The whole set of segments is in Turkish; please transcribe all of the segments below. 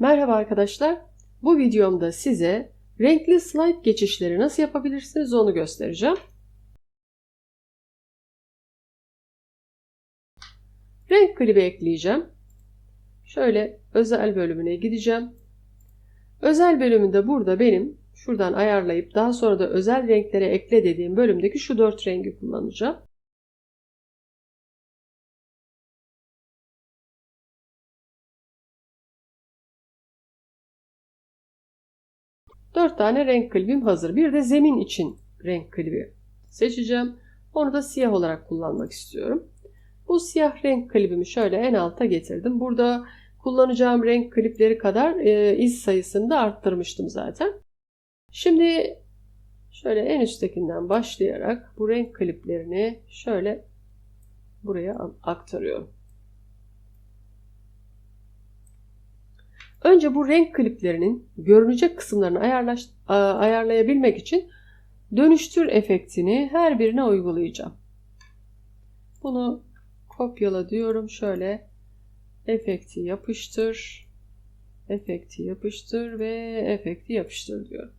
Merhaba arkadaşlar. Bu videomda size renkli slide geçişleri nasıl yapabilirsiniz onu göstereceğim. Renk klibi ekleyeceğim. Şöyle özel bölümüne gideceğim. Özel bölümünde burada benim şuradan ayarlayıp daha sonra da özel renklere ekle dediğim bölümdeki şu dört rengi kullanacağım. Dört tane renk klibim hazır. Bir de zemin için renk klibi seçeceğim. Onu da siyah olarak kullanmak istiyorum. Bu siyah renk klibimi şöyle en alta getirdim. Burada kullanacağım renk klipleri kadar e, iz sayısını da arttırmıştım zaten. Şimdi şöyle en üsttekinden başlayarak bu renk kliplerini şöyle buraya aktarıyorum. Önce bu renk kliplerinin görünecek kısımlarını ayarlaş, ayarlayabilmek için dönüştür efektini her birine uygulayacağım. Bunu kopyala diyorum. Şöyle efekti yapıştır, efekti yapıştır ve efekti yapıştır diyorum.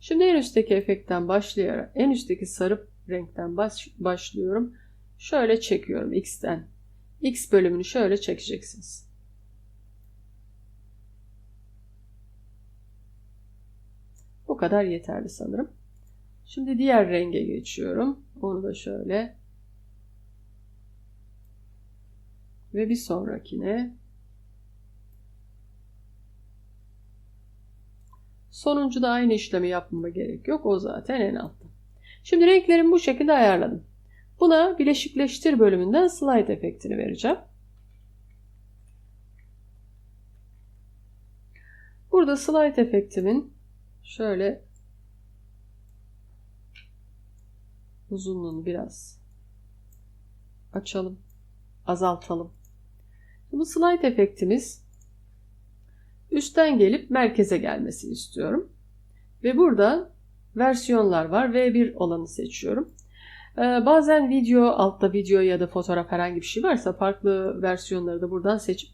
Şimdi en üstteki efektten başlayarak en üstteki sarı renkten baş, başlıyorum. Şöyle çekiyorum X'ten. X bölümünü şöyle çekeceksiniz. Kadar yeterli sanırım. Şimdi diğer renge geçiyorum. Onu da şöyle ve bir sonrakine sonuncu da aynı işlemi yapmama gerek yok. O zaten en altta. Şimdi renklerimi bu şekilde ayarladım. Buna bileşikleştir bölümünden slide efektini vereceğim. Burada slide efektimin şöyle uzunluğunu biraz açalım, azaltalım. Bu slide efektimiz üstten gelip merkeze gelmesini istiyorum. Ve burada versiyonlar var. V1 olanı seçiyorum. Ee, bazen video, altta video ya da fotoğraf herhangi bir şey varsa farklı versiyonları da buradan seçip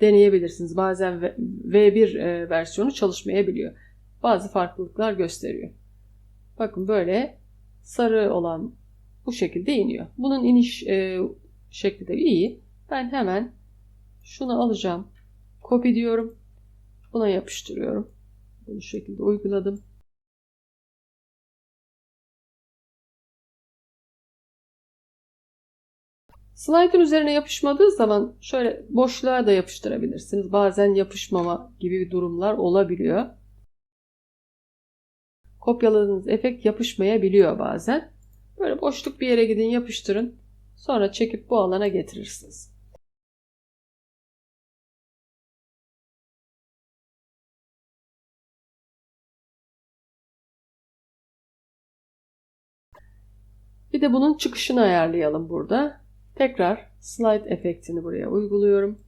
deneyebilirsiniz. Bazen V1 e, versiyonu çalışmayabiliyor. Bazı farklılıklar gösteriyor. Bakın böyle sarı olan bu şekilde iniyor. Bunun iniş e, şekli de iyi. Ben hemen şunu alacağım. Copy diyorum. Buna yapıştırıyorum. Bu şekilde uyguladım. Slide'ın üzerine yapışmadığı zaman şöyle boşluğa da yapıştırabilirsiniz. Bazen yapışmama gibi durumlar olabiliyor. Kopyaladığınız efekt yapışmayabiliyor bazen. Böyle boşluk bir yere gidin yapıştırın. Sonra çekip bu alana getirirsiniz. Bir de bunun çıkışını ayarlayalım burada. Tekrar slide efektini buraya uyguluyorum.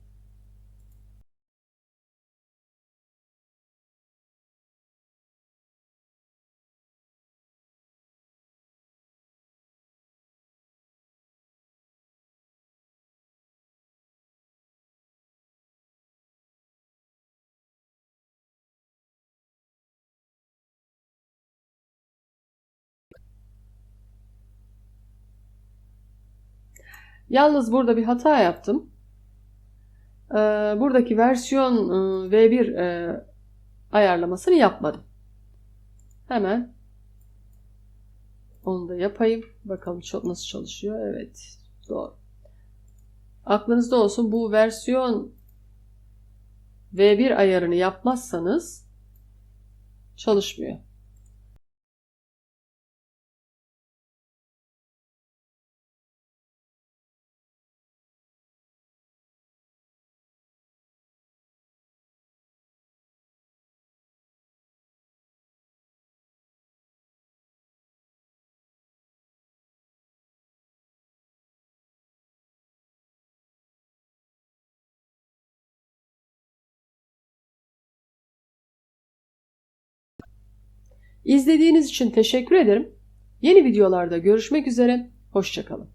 Yalnız burada bir hata yaptım. Ee, buradaki versiyon e, V1 e, ayarlamasını yapmadım. Hemen onu da yapayım. Bakalım nasıl çalışıyor. Evet. Doğru. Aklınızda olsun bu versiyon V1 ayarını yapmazsanız çalışmıyor. İzlediğiniz için teşekkür ederim. Yeni videolarda görüşmek üzere, hoşçakalın.